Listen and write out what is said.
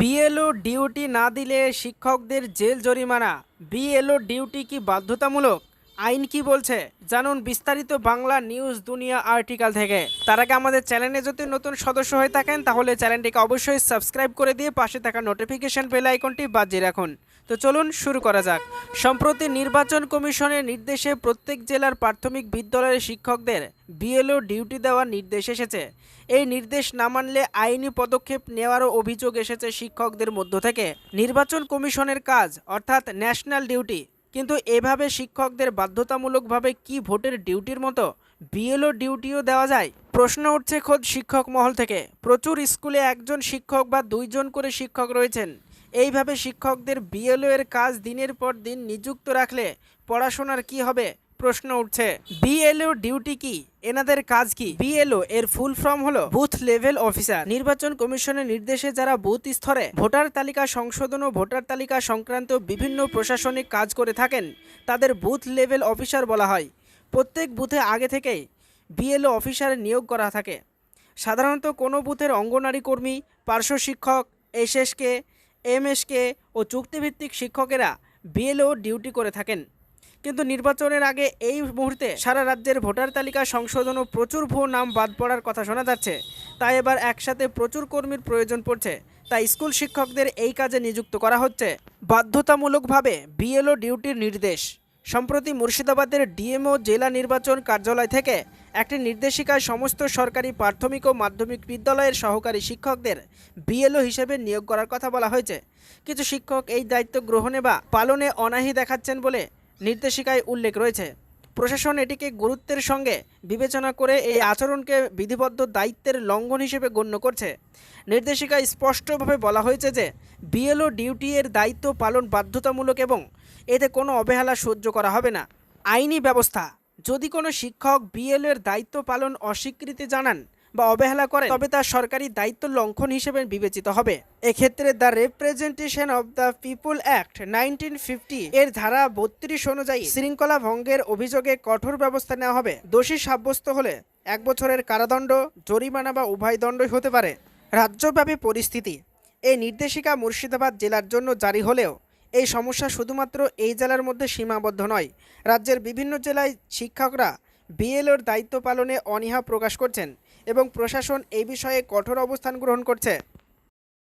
BLO duty না দিলে শিক্ষকদের জেল জরিমানা। বিএলও ডিউটি কি বাধ্যতামূলক? আইন কি বলছে? জানুন বিস্তারিত বাংলা নিউজ দুনিয়া আর্টিকেল থেকে। তার আগে আমাদের চ্যানেলে যদি নতুন সদস্য হয়ে থাকেন, তাহলে চ্যানেলটিকে অবশ্যই সাবস্ক্রাইব করে দিয়ে পাশে থাকা নোটিফিকেশন বেল আইকনটি বাজিয়ে রাখুন। তো চলুন শুরু করা যাক। সম্প্রতি নির্বাচন কমিশনের নির্দেশে প্রত্যেক জেলার প্রাথমিক বিদ্যালয়ের শিক্ষকদের বিএলও ডিউটি দেওয়ার নির্দেশ এসেছে। এই নির্দেশ না মানলে আইনি পদক্ষেপ নেওয়ারও অভিযোগ এসেছে শিক্ষকদের মধ্য থেকে। নির্বাচন কমিশনের কাজ, অর্থাৎ ন্যাশনাল ডিউটি, কিন্তু এভাবে শিক্ষকদের বাধ্যতামূলকভাবে কি ভোটের ডিউটির মতো বিএলও ডিউটিও দেওয়া যায়? প্রশ্ন উঠছে খোদ শিক্ষক মহল থেকে। প্রচুর স্কুলে একজন শিক্ষক বা দুইজন করে শিক্ষক রয়েছেন। এইভাবে শিক্ষকদের বিএলও এর কাজ দিনের পর দিন নিযুক্ত রাখলে পড়াশোনার কি হবে? প্রশ্ন উঠছে। বিএলও ডিউটি কি? এনাদের কাজ কি? বিএলও এর ফুল ফর্ম হলো বুথ লেভেল অফিসার। নির্বাচন কমিশনের নির্দেশে যারা বুথ স্তরে ভোটার তালিকা সংশোধন ও ভোটার তালিকা সংক্রান্ত বিভিন্ন প্রশাসনিক কাজ করে থাকেন, তাদের বুথ লেভেল অফিসার বলা হয়। প্রত্যেক বুথে আগে থেকেই বিএলও অফিসার নিয়োগ করা থাকে। সাধারণত কোনো বুথের অঙ্গনারী কর্মী, পার্শ্ব শিক্ষক, এসএসকে এমএসকে ও চুক্তিভিত্তিক শিক্ষকেরা বিএলও ডিউটি করে থাকেন। কিন্তু নির্বাচনের আগে এই মুহূর্তে সারা রাজ্যের ভোটার তালিকা সংশোধন ও প্রচুর ভুয়ো নাম বাদ পড়ার কথা শোনা যাচ্ছে। তাই এবার একসাথে প্রচুর কর্মীর প্রয়োজন পড়ছে। তাই স্কুল শিক্ষকদের এই কাজে নিযুক্ত করা হচ্ছে। বাধ্যতামূলকভাবে বিএলও ডিউটির নির্দেশ। সম্প্রতি মুর্শিদাবাদের ডিএমও জেলা নির্বাচন কার্যালয় থেকে একটি নির্দেশিকায় সমস্ত সরকারি প্রাথমিক ও মাধ্যমিক বিদ্যালয়ের সহকারী শিক্ষকদের বিএলও হিসেবে নিয়োগ করার কথা বলা হয়েছে। কিছু শিক্ষক এই দায়িত্ব গ্রহণে বা পালনে অনাহি দেখাচ্ছেন বলে নির্দেশিকায় উল্লেখ রয়েছে। প্রশাসন এটিকে গুরুত্বের সঙ্গে বিবেচনা করে এই আচরণকে বিধিবদ্ধ দায়িত্বের লঙ্ঘন হিসেবে গণ্য করছে। নির্দেশিকায় স্পষ্টভাবে বলা হয়েছে যে বিএলও ডিউটি এর দায়িত্ব পালন বাধ্যতামূলক এবং এতে কোনো অবহেলা সহ্য করা হবে না। আইনি ব্যবস্থা। যদি কোনো শিক্ষক বিএলও এর দায়িত্ব পালন অস্বীকৃতি জানান বা অবহেলা করে তবে তা সরকারি দায়িত্ব লঙ্ঘন হিসেবে বিবেচিত হবে। এক্ষেত্রে the representation of the people act nineteen fifty এর ধারা বত্রিশ অনুযায়ী শৃঙ্খলা ভঙ্গের অভিযোগে কঠোর ব্যবস্থা নেওয়া হবে। দোষী সাব্যস্ত হলে এক বছরের কারাদণ্ড, জরিমানা বা উভয় দণ্ডই হতে পারে। রাজ্যব্যাপী পরিস্থিতি। এই নির্দেশিকা মুর্শিদাবাদ জেলার জন্য জারি হলেও এই সমস্যা শুধুমাত্র এই জেলার মধ্যে সীমাবদ্ধ নয়। রাজ্যের বিভিন্ন জেলায় শিক্ষকরা বিএলওর দায়িত্ব পালনে অনীহা প্রকাশ করছেন এবং প্রশাসন এই বিষয়ে কঠোর অবস্থান গ্রহণ করছে।